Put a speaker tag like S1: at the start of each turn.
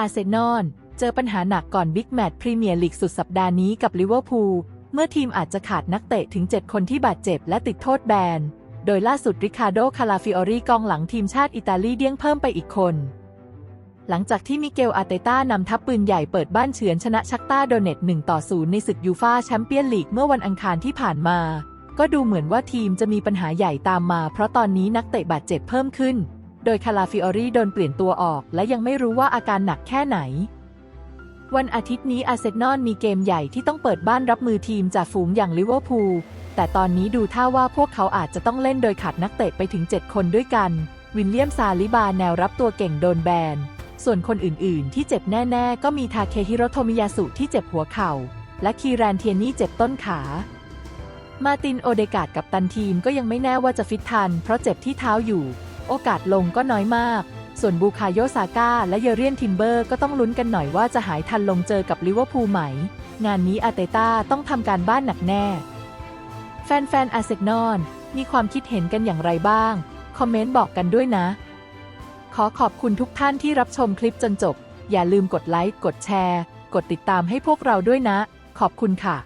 S1: อาร์เซนอลเจอปัญหาหนักก่อนบิ๊กแมตช์พรีเมียร์ลีกสุดสัปดาห์นี้กับลิเวอร์พูลเมื่อทีมอาจจะขาดนักเตะถึง 7 คนที่บาดเจ็บและติดโทษแบน โดยล่าสุดริคาร์โด คาลาฟิออรีกองหลังทีมชาติอิตาลีเดี้ยงเพิ่มไปอีกคน หลังจากที่มิเกลอาเตต้านำทัพปืนใหญ่เปิดบ้านเฉือนชนะชักต้าโดเนต1ต่อ0ในศึกยูฟาแชมเปี้ยนลีกเมื่อวันอังคารที่ผ่านมา ก็ดูเหมือนว่าทีมจะมีปัญหาใหญ่ตามมา เพราะตอนนี้นักเตะบาดเจ็บเพิ่มขึ้น โดยคาลาฟิออรีโดนเปลี่ยนตัวออก และยังไม่รู้ว่าอาการหนักแค่ไหน วันอาทิตย์นี้อาร์เซนอลมีเกมใหญ่ที่ต้องเปิดบ้านรับมือทีมจากฝูงอย่างลิเวอร์พูล แต่ตอนนี้ดูท่าว่าพวกเขาอาจจะต้องเล่นโดยขาดนักเตะไปถึง 7 คนด้วยกัน วิลเลียมซาลิบาแนวรับตัวเก่งโดนแบน ส่วนคนอื่นๆ ที่เจ็บแน่ๆ ก็มีทาเคฮิโรโทมิยาสุที่เจ็บหัวเข่า และคีแรนเทียนี่เจ็บต้นขามาตินโอเดกาดกับตันทีมก็ยังไม่แน่ว่าจะฟิตทัน เพราะเจ็บที่เท้าอยู่ โอกาสลงก็น้อยมาก ส่วนบูคาโยซาก้าและเยเรียนทิมเบอร์ก็ต้องลุ้นกันหน่อยว่าจะหายทันลงเจอกับลิเวอร์พูลไหม งานนี้อาเตต้าต้องทำการบ้านหนักแน่ แฟนๆอาเซนอลมีความคิดเห็นกันอย่างไรบ้าง คอมเมนต์บอกกันด้วยนะ ขอขอบคุณทุกท่านที่รับชมคลิปจนจบ อย่าลืมกดไลค์ กดแชร์ กดติดตามให้พวกเราด้วยนะ ขอบคุณค่ะ